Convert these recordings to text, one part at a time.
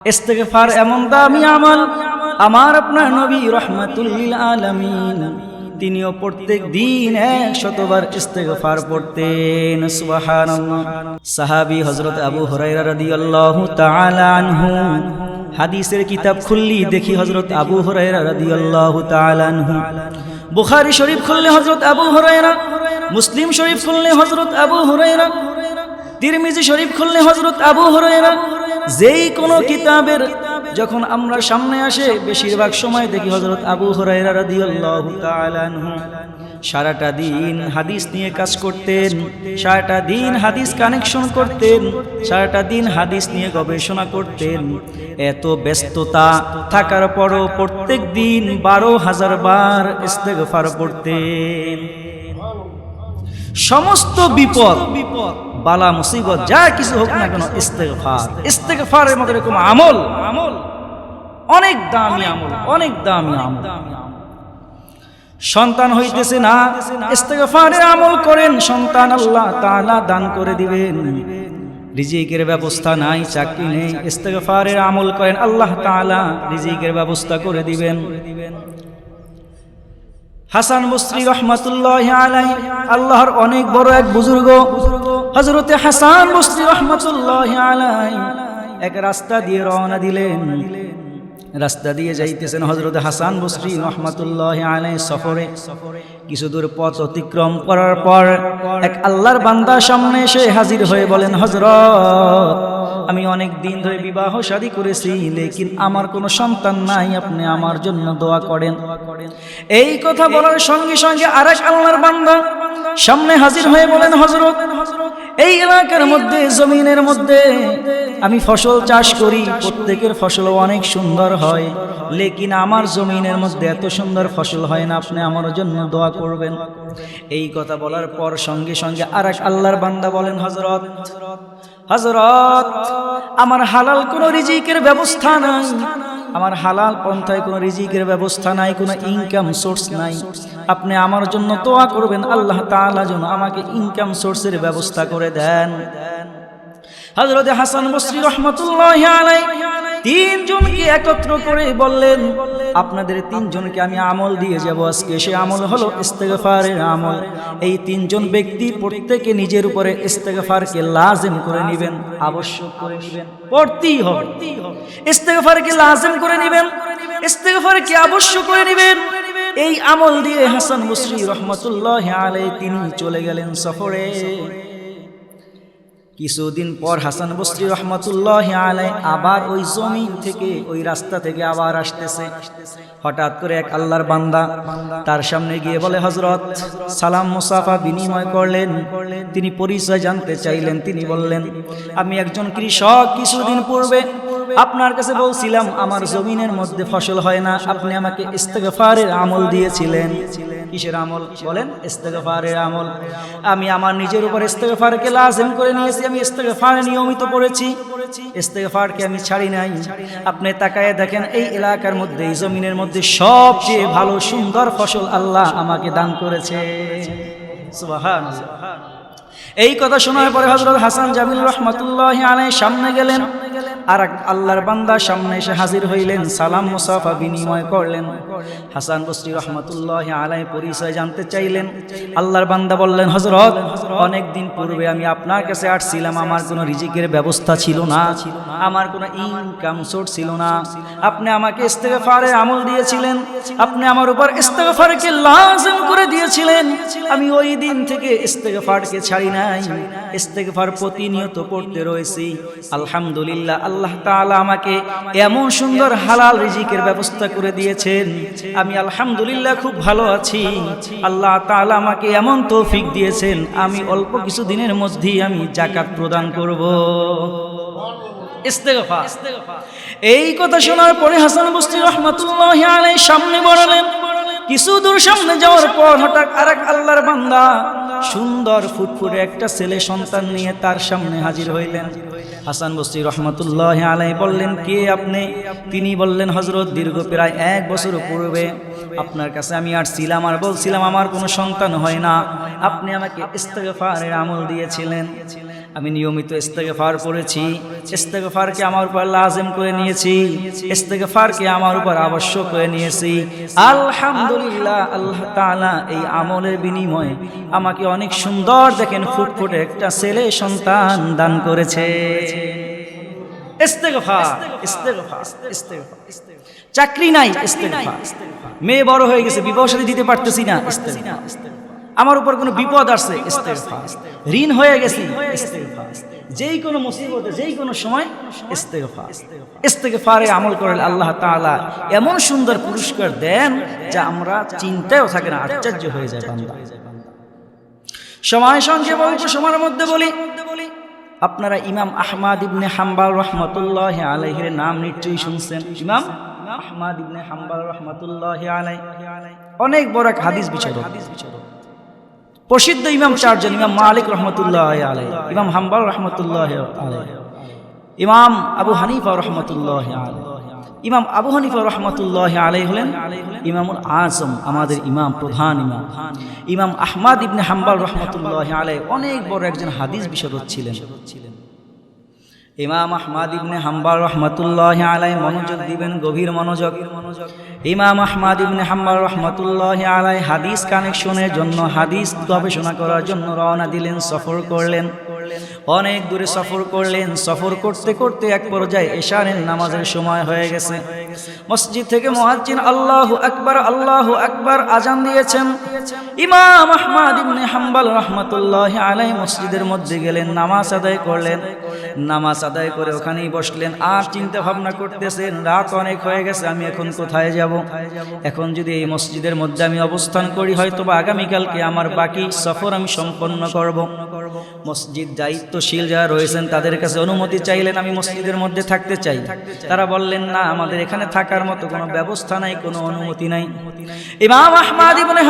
ইস্তেগফার এমন দামি আমল। আমার আপনার নবী রহমাতুল্লিল আলামিন, তিনিও প্রত্যেক দিন এক শতবার ইস্তেগফার পড়তেন। সুবহানাল্লাহ। সাহাবী হযরত আবু হুরায়রা রাদিয়াল্লাহু তাআলা আনহু হাদিসের কিতাব খুললি দেখি হযরত আবু হুরায়রা রাদিয়াল্লাহু তাআলা আনহু। বুখারী শরীফ খুললে হযরত আবু হুরায়রা, মুসলিম শরীফ খুললে হযরত আবু হুরায়রা, তিরমিজি শরীফ খুললে হযরত আবু হুরায়রা যেই কোনো কিতাবের যখন আমরা সামনে আসে, বেশিরভাগ সময় দেখি হজরত আবু সারাটা দিন হাদিস নিয়ে কাজ করতেন, সারাটা দিন হাদিস কানেকশন করতেন, সারাটা দিন হাদিস নিয়ে গবেষণা করতেন। এত ব্যস্ততা থাকার পরও প্রত্যেক দিন বারো হাজার বার ইস্তেগফার পড়তেন। সমস্ত বিপদ বিপদ বালা মুসিবত, যা কিছু হোক না কেন, ইস্তেগফার। ইস্তেগফারের মতো এরকম আমল। আমল অনেক দামি আমল, অনেক দামি আমল। সন্তান হইতেছে না, ইস্তেগফারের আমল করেন, সন্তান আল্লাহ তাআলা দান করে দিবেন। রিজিকের ব্যবস্থা নাই, চাকরি নেই, ইস্তেগফারের আমল করেন, আল্লাহ তাআলা রিজিকের ব্যবস্থা করে দিবেন। হাসান মুসরি রহমাতুল্লাহ আলাই আল্লাহর অনেক বড় এক বুজুর্গ হজরতে হাসান মুসরি রহমতুল্লাহ আলাই এক রাস্তা দিয়ে রওনা দিলেন। রাস্তা দিয়ে যাইতেছেন হজরত হাসান বসরি রহমাতুল্লাহ আলাই সফরে। কিছু দূর পথ অতিক্রম করার পর এক আল্লাহর বান্দার সামনে এসে হাজির হয়ে বলেন হজরত আমি অনেক দিন ধরে বিবাহ শাদী করেছি, লেকিন আমার কোনো সন্তান নাই, আপনি আমার জন্য দোয়া করেন। এই কথা বলার সঙ্গে সঙ্গে আরেক আল্লাহর বান্দা সামনে হাজির হয়ে বলেন হজরত এই এলাকার মধ্যে, জমিনের মধ্যে আমি ফসল চাষ করি, প্রত্যেকের ফসল অনেক সুন্দর হয়, লেকিন আমার জমিনের মধ্যে এত সুন্দর ফসল হয় না, আপনি আমার জন্য দোয়া করবেন। এই কথা বলার পর সঙ্গে সঙ্গে আর আল্লাহর বান্দা বলেন হজরত হজরত হজরত আমার হালাল কোনো রিজিকের ব্যবস্থা নাই। আমার হালাল পন্থায় কোনো রিজিকের ব্যবস্থা নাই, কোনো ইনকাম সোর্স নাই। আপনি আমার জন্য তোয়া করবেন, আল্লাহ তাআলা যেন আমাকে ইনকাম সোর্সের ব্যবস্থা করে দেন। হজরত হাসান বসরি রহমতুল্লাহ তিনজনকে একত্র করে বললেন, আপনাদের তিনজনকে আমি আমল দিয়ে যাব আজকে। সে আমল হলো ইস্তেগফারের আমল। এই তিনজন ব্যক্তি প্রত্যেকে নিজের উপরে ইস্তেগফারকে লাজেম করে নেবেন। আবশ্যক করে নেবেন। পড়তেই হবে। ইস্তেগফারকে লাজেম করে নেবেন। ইস্তেগফারকে আবশ্যক করে নেবেন। এই আমল দিয়ে হাসান মুসরি রহমতুল্লাহ আলাই তিনি চলে গেলেন সফরে। কিছুদিন পর হাসান বস্রি রহমতুল্লাহ আলাই আবার ওই জমিন থেকে, ওই রাস্তা থেকে আবার আসতেছে। হঠাৎ করে এক আল্লাহর বান্দা তার সামনে গিয়ে বলে হজরত সালাম মুসাফা বিনিময় করলেন। তিনি পরিচয় জানতে চাইলেন। তিনি বললেন, আমি একজন কৃষক, কিছুদিন পূর্বে আপনার কাছে বলছিলাম, আমার জমিনের মধ্যে ফসল হয় না। আপনি আমাকে ইস্তেগফারের আমল দিয়েছিলেন। কিসের আমল? বলেন, ইস্তেগফারের আমল। আমি আমার নিজের উপর ইস্তেগফারকে লাজিম করে নিয়েছি, আমি ইস্তেগফার নিয়মিত পড়েছি। ইস্তেগফারকে আমি ছাড়ি নাই। আপনি তাকায় দেখেন, এই এলাকার মধ্যে, এই জমিনের মধ্যে সবচেয়ে ভালো, সুন্দর ফসল আল্লাহ আমাকে দান করেছে। এই কথা শোনার পরে হজরত হাসান জামিল রহমতুল্লাহ আলাই সামনে গেলেন। আর আল্লাহর বান্দা সামনে এসে হাজির হইলেন, সালাম মুসাফা বিনিময় করলেন। হাসান বসরি রহমতুল্লাহ আলাই পরিচয় জানতে চাইলেন। আল্লাহর বান্দা বললেন হজরত অনেক দিন পূর্বে আমি আপনার কাছে আসছিলাম, আমার কোনো রিজিকের ব্যবস্থা ছিল না, আমার কোনো ইনকাম সোর্স ছিল না। আপনি আমাকে ইস্তেগফারের আমল দিয়েছিলেন, আপনি আমার উপর ইস্তেগফারকে লাজিম করে দিয়েছিলেন। আমি ওই দিন থেকে ইস্তেগফারকে ছাড়ি নাই, ইস্তেগফার প্রতিনিয়ত পড়তে রয়েছি। আলহামদুলিল্লাহ আল্লাহ তাআলা আমাকে এমন সুন্দর হালাল রিজিকের ব্যবস্থা করে দিয়েছেন। আমি আলহামদুলিল্লাহ খুব ভালো আছি। আল্লাহ তাআলা আমাকে এমন তৌফিক দিয়েছেন। আমি অল্প কিছু দিনের মধ্যেই আমি জাকাত প্রদান করব। এই কথা শোনার পরে হাসান বস্তি রহমাতুল্লাহ সামনে বাড়ালেন কিছু দূর সামনে যাওয়ার পর হঠাৎ আরেক আল্লাহর বান্দা সুন্দর ফুটফুটে একটা ছেলে সন্তান নিয়ে তার সামনে হাজির হইলেন। হাসান বস্তি রহমতুল্লাহ আলাই বললেন, কে আপনি? তিনি বললেন হজরত দীর্ঘ প্রায় এক বছর পূর্বে আপনার কাছে আমি আসছিলাম আর বলছিলাম আমার কোনো সন্তান হয় না। আপনি আমাকে ইস্তেগফারের আমল দিয়েছিলেন। আমি নিয়মিত ইস্তেগফার করেছি। ইস্তেগফারকে আমার উপর লাজেম করে নিয়েছি। ইস্তেগফারকে আমার উপর আবশ্যক করে নিয়েছি। আলহামদুলিল্লাহ, আল্লাহ তাআলা এই আমলের বিনিময়ে আমাকে অনেক সুন্দর দেখেন ফুটফুটে একটা ছেলে সন্তান দান করেছে। ইস্তেগফার ইস্তেগফার ইস্তেগফার। চাকরি নাই মেয়ে বড় হয়ে গেছে, বিবাহ দিতে পারতেছি না আমার উপর কোনো বিপদ আসছে ঋণ হয়ে গেছি যেই কোনো মুসিবতে, যেই কোনো সময় ইস্তেগফার। ইস্তেগফারে আমল করলে আল্লাহ তাআলা এমন সুন্দর পুরস্কার দেন যা আমরা চিন্তায়ও থাকে না, আশ্চর্য হয়ে যায় বান্দা। সময় সঙ্গে বলব সময়ের মধ্যে বলি, আপনারা ইমাম আহমাদ ইবনে হাম্বাল রহমতুল্লাহ আলাইহির নাম নিশ্চয়ই শুনছেন। ইমাম আহমাদ ইবনে হাম্বাল রহমতুল্লাহ আলাই অনেক বড় এক হাদিস বিচারক। প্রসিদ্ধ ইমাম চারজন ইমাম মালিক রহমতুল্লাহ আলাই ইমাম হাম্বাল রহমতুল্লাহ আলাই ইমাম আবু হানিফা রহমতুল্লাহ আলাই ইমাম আবু হানিফা রহমতুল্লাহ আলাই হলেন ইমামুল আজম, আমাদের ইমাম, প্রধান ইমাম। ইমাম আহমাদ ইবনে হাম্বাল রহমতুল্লাহ আলাই অনেক বড় একজন হাদিস বিশারদ ছিলেন। ইমাম আহমাদ ইবনে হাম্বাল রহমতুল্লাহ আলাই মনোযোগ দিবেন, গভীর মনোযোগ। ইমাম আহমাদ ইবনে হাম্বাল রহমতুল্লাহ আলাই হাদিস কানেকশনের জন্য হাদিস গবেষণা করার জন্য রওনা দিলেন, সফর করলেন। অনেক দূরে সফর করলেন, সফর করতে করতে এক পর্যায়ে এশারের নামাজের সময় হয়ে গেছে। মসজিদ থেকে মুয়াজ্জিন আল্লাহ আকবার আল্লাহ আকবার আজান দিয়েছেন। ইমাম আহমাদ ইবনে হাম্বাল রহমতুল্লাহ আলাই মসজিদের মধ্যে গেলেন, নামাজ আদায় করলেন। নামাজ আদায় করে ওখানেই বসলেন। আর চিন্তা ভাবনা করতেছেন, রাত অনেক হয়ে গেছে, আমি এখন কোথায় যাব? এখন যদি এই মসজিদের মধ্যে আমি অবস্থান করি হয়তো বা আগামীকালকে আমার বাকি সফর আমি সম্পন্ন করব। মসজিদ দায়িত্বশীল যারা রয়েছেন, তাদের কাছে অনুমতি চাইলেন আমি মসজিদের মধ্যে থাকতে চাই। তারা বললেন, না, আমাদের এখানে থাকার মতো কোনো ব্যবস্থা নাই, কোনো অনুমতি নাই। ইমাম আহমাদ ইবনে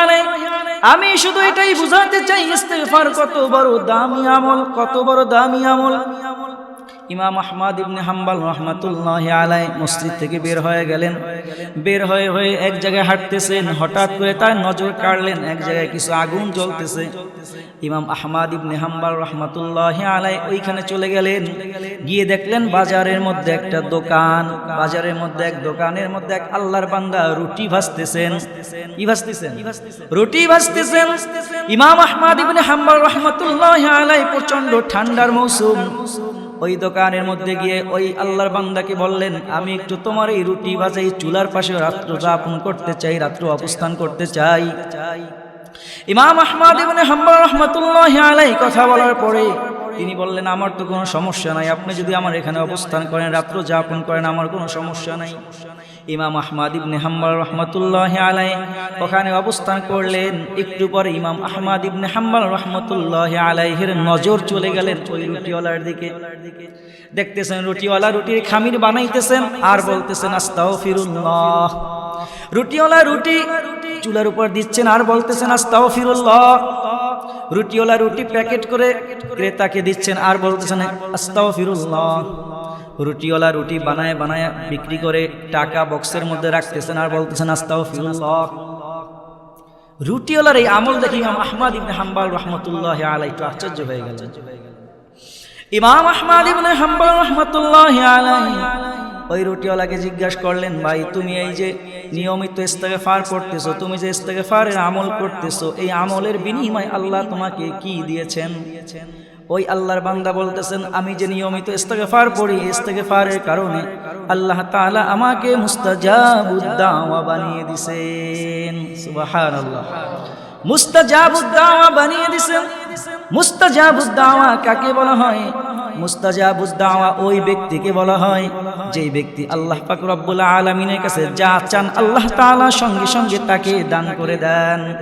আলাইহি আমি শুধু এটাই বুঝাতে চাই ইস্তেফার কত বড় দামি আমল কত বড় দামি আমল। ইমাম আহমাদ ইবনে হাম্বাল রহমাতুল্লাহ আলাই মসজিদ থেকে বের হয়ে গেলেন। বের হয়ে হয়ে এক জায়গায় হাঁটতেছেন, হঠাৎ করে তার নজর কাড়লেন, এক জায়গায় কিছু আগুন জ্বলতেছে। ইমাম আহমাদ ইবনে হাম্বাল রহমাতুল্লাহ আলাই ওইখানে চলে গেলেন। গিয়ে দেখলেন বাজারের মধ্যে একটা দোকান, বাজারের মধ্যে এক দোকানের মধ্যে এক আল্লাহর বান্দা রুটি ভাজতেছেন। কি ভাজতেছেন? রুটি ভাজতেছেন। ইমাম আহমাদ ইবনে হাম্বাল রহমাতুল্লাহ আলাই প্রচণ্ড ঠান্ডার মৌসুম। ওই দোকানের মধ্যে গিয়ে ওই আল্লাহর বান্দাকে বললেন, আমি একটু তোমার এই রুটি বাজাই চুলার পাশে রাত্র যাপন করতে চাই, রাত্র অবস্থান করতে চাই। ইমাম আহমাদ ইবনে হাম্বল রহমতুল্লাহ আলাই কথা বলার পরে তিনি বললেন, আমার তো কোনো সমস্যা নাই, আপনি যদি আমার এখানে অবস্থান করেন, রাত্র যাপন করেন, আমার কোনো সমস্যা নাই সমস্যা নাই। ইমাম আহমাদ ইবনে হাম্বল রহমতুল্লাহ আলাই ওখানে অবস্থান করলেন। একটু পরে ইমাম আহমাদ ইবনে হাম্বল রহমতুল্লাহ আলাইহের নজর চলে গেলেন ওই রুটিওয়ালার দিকে। দেখতেছেন, রুটিওয়ালা রুটির খামির বানাইতেছেন আর বলতেছেন আস্তাও ফিরুল্লাহ রুটিওয়ালা রুটি চুলার উপর দিচ্ছেন আর বলতেছেন আস্তাও ফিরুল্লাহ রুটিওয়ালা রুটি প্যাকেট করে ক্রেতাকে দিচ্ছেন আর বলতেছেন আস্তাও ফিরুল্লাহ রুটিওয়ালা রুটি বানায় বানায় বিক্রি করে টাকা বক্সের মধ্যে রাখতেছেন আর বলতেছেন আস্তাও ফিরুল্লাহ রুটিওয়ালার এই আমল দেখি ইমাম আহমাদ ইবনে হাম্বাল রহমতুল্লাহ আলাই একটু আশ্চর্য হয়ে গেল ইমাম আহমাদ ইবনে হাম্বাল রহমতুল্লাহ আলাই ওই রুটিওয়ালাকে জিজ্ঞাসা করলেন, ভাই, তুমি এই যে নিয়মিত ইস্তেগফার করতেছো, তুমি যে ইস্তেগফারের আমল করতেছো, এই আমলের বিনিময় আল্লাহ তোমাকে কি দিয়েছেন? ওই আল্লাহর বান্দা বলতেছেন, আমি যে নিয়মিত ইস্তেগফার পড়ি, ইস্তেগফারের কারণে আল্লাহ তাআলা আমাকে মুস্তাজাবুদ্দাওয়া বানিয়ে দিছেন। সুবহানাল্লাহ। মুস্তাজাবুদ্দাওয়া বানিয়ে দিবেন মুস্তাজাবুদ্দাওয়া কাকে বলা হয়? মুস্তাজাবুদ্দাওয়া ওই ব্যক্তিকে বলা হয় যেই ব্যক্তি আল্লাহ পাক রব্বুল আলামিনের কাছে যা চান আল্লাহ তাআলা সঙ্গে সঙ্গে তাকে দান করে দেন।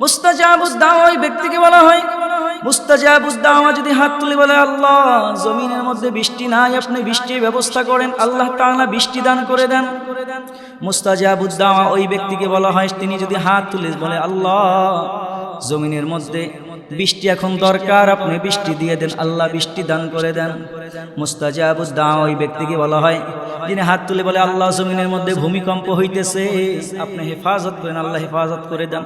মুস্তাজাবুদ্দাওয়া ওই ব্যক্তিকে বলা হয় মুস্তাজাবুদ্দাওয়া যদি হাত তুলে বলে, আল্লাহ, জমিনের মধ্যে বৃষ্টি নাই, আপনি বৃষ্টির ব্যবস্থা করেন, আল্লাহ তাআলা বৃষ্টি দান করে দেন। মুস্তাজাবুদ্দাওয়া ওই ব্যক্তিকে বলা হয়, তিনি যদি হাত তুলে বলে, আল্লাহ, জমিনের মধ্যে বৃষ্টি এখন দরকার, আপনি বৃষ্টি দিয়ে দেন, আল্লাহ বৃষ্টি দান করে দেন। মুস্তাজাবুদ্দাওয়া ওই ব্যক্তিকে বলা হয় যিনি হাত তুলে বলে, আল্লাহ, জমিনের মধ্যে ভূমিকম্প হইতেছে, আপনি হেফাজত করেন, আল্লাহ হেফাজত করে দেন।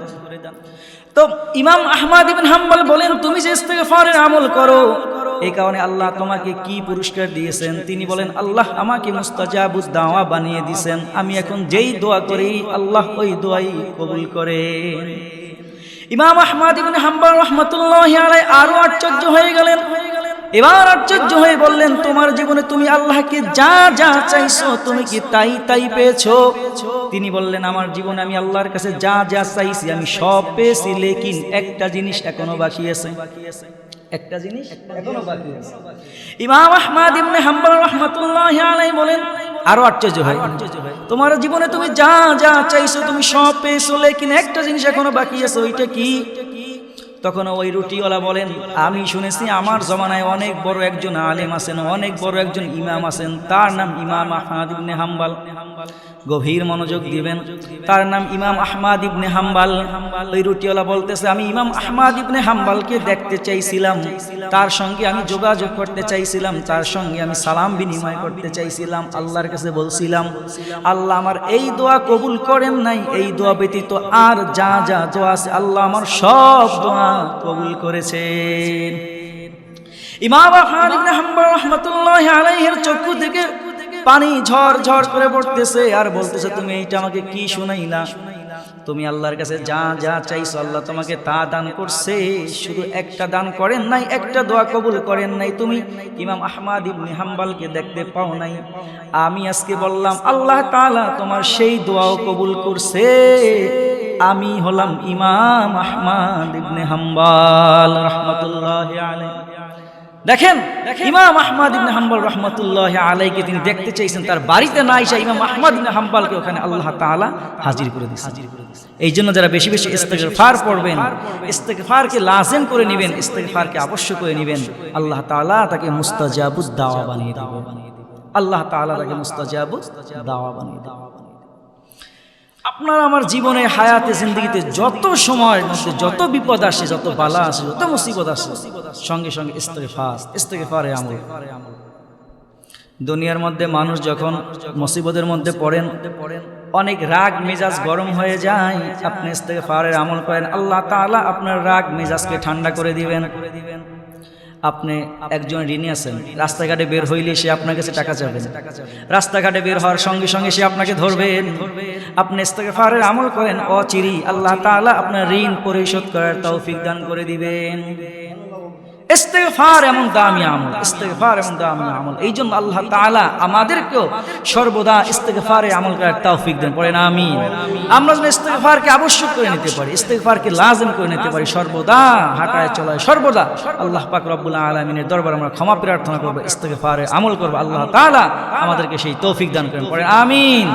তো ইমাম আহমাদ ইবিন হাম্বল বলেন, তুমি যে ইস্তেগফারের আমল করো, এই কারণে আল্লাহ তোমাকে কি পুরস্কার দিয়েছেন? তিনি বলেন, আল্লাহ আমাকে মুস্তাজাবুজ দাওয়া বানিয়ে দিয়েছেন। আমি এখন যেই দোয়া করি, আল্লাহ ওই দোয়াই কবুল করে। ইমাম আহমাদ ইবিন হাম্বল রহমতুল্লাহ আরও আশ্চর্য হয়ে গেলেন। এবার আশ্চর্য হয়ে বললেন, তোমার জীবনে তুমি আল্লাহকে যা যা চাইছো, তুমি কি তাই তাই পেয়েছ? তিনি বললেন, আমার জীবনে আমি আল্লাহর কাছে যা যা চাইছি, আমি সব পেয়েছি, লেকিন একটা জিনিস এখনও বাকি আছে। একটা জিনিস এখনও বাকি আছে। বলেন, আরও আশ্চর্য তোমার জীবনে তুমি যা যা চাইছো, তুমি সব একটা জিনিস বাকি আছে, ওইটা কি? তখন ওই রুটিওয়ালা বলেন, আমি শুনেছি আমার জমানায় অনেক বড় একজন আলেম আছেন, অনেক বড় একজন ইমাম আছেন। তার নাম ইমাম আহমাদ ইবনে হাম্বাল। গভীর মনোযোগ দিবেন। তার নাম ইমাম আহমাদ ইবনে হাম্বাল। ওই রুটিওয়ালা বলতেছে, আমি ইমাম আহমাদ ইবনে হাম্বালকে দেখতে চাইছিলাম। তার সঙ্গে আমি যোগাযোগ করতে চাইছিলাম। তার সঙ্গে আমি সালাম বিনিময় করতে চাইছিলাম। আল্লাহর কাছে বলছিলাম, আল্লাহ আমার এই দোয়া কবুল করেন নাই। এই দোয়া ব্যতীত আর যা যা দোয়া আছে, আল্লাহ আমার সব দোয়া কবুল করেছেন। ইমাম আহমদ ইবনে হাম্বল রাহমাতুল্লাহি আলাইহির চক্ষু থেকে পানি ঝড় ঝড় করে পড়তেছে আর বলতেছে, তুমি এইটা আমাকে কি শুনাইলা? তুমি আল্লাহর কাছে যা যা চাইছো, আল্লাহ তোমাকে তা দান করছে। শুধু একটা দান করেন নাই, একটা দোয়া কবুল করেন নাই। তুমি ইমাম আহমাদ ইবনে হাম্বালকে দেখতে পাও নাই। আমি আজকে বললাম, আল্লাহ তাআলা তোমার সেই দোয়াও কবুল করছে। আমি হলাম ইমাম আহমাদ ইবনে হাম্বাল, রাহমাতুল্লাহি আলাইহি। দেখেন ইমাম আহমদ ইবনে হাম্বল রহমতুল্লাহ আলাইকে তিনি দেখতে চাইছেন তার বাড়িতে না এসে ইমাম আহমদ ইবনে হাম্বালকে ওখানে আল্লাহ তাআলা হাজির করে দিয়েছেন। এই জন্য যারা বেশি বেশি ইস্তেগফার পড়বেন ইস্তেগফারকে লাজেম করে নেবেন ইস্তেগফারকে আবশ্যক করে নেবেন আল্লাহ তাআলা তাকে মুস্তাজাবুদ দাওয়া বানিয়ে দিবেন আল্লাহ তাআলা তাকে মুস্তাজাবুদ দাওয়া বানিয়ে দিবেন আপনার আমার জীবনে, হায়াতে, জিন্দগিতে যত সময়ের মধ্যে যত বিপদ আসে, যত বালা আসে, যত মুসিবত আসে, সঙ্গে সঙ্গে ইস্তেগফার, ইস্তেগফারে আমল। দুনিয়ার মধ্যে মানুষ যখন মুসিবতের মধ্যে পড়েন, অনেক রাগ, মেজাজ গরম হয়ে যায়। আপনি ইস্তেগফারের আমল করেন, আল্লাহ তাআলা আপনার রাগ, মেজাজকে ঠান্ডা করে দিবেন। করে দিবেন আপনি একজন ঋণী আছেন, রাস্তাঘাটে বের হইলে সে আপনার কাছে টাকা চাবে রাস্তাঘাটে বের হওয়ার সঙ্গে সঙ্গে সে আপনাকে ধরবেন আপনি ইস্তেগফারের আমল করেন অচিরি আল্লাহ তাআলা আপনার ঋণ পরিশোধ করার তৌফিক দান করে দিবেন। ইস্তেগফার এমন দামি আমল, ইস্তেগফার এমন দামি আমল। এই জন্য আল্লাহ তাআলা আমাদেরকেও সর্বদা ইস্তেগফারে আমল করার তৌফিক দেন, পড়েন আমিন। আমরা যেন ইস্তেগফারকে আবশ্যক করে নিতে পারি, ইস্তেগফারকে লাজম করে নিতে পারি, সর্বদা হাঁটায় চলায়, সর্বদা আল্লাহ পাক রব্বুল আলামিনের দরবার আমরা ক্ষমা প্রার্থনা করব ইস্তেগফারে আমল করব, আল্লাহ তাআলা আমাদেরকে সেই তৌফিক দান করেন, পড়েন আমিন।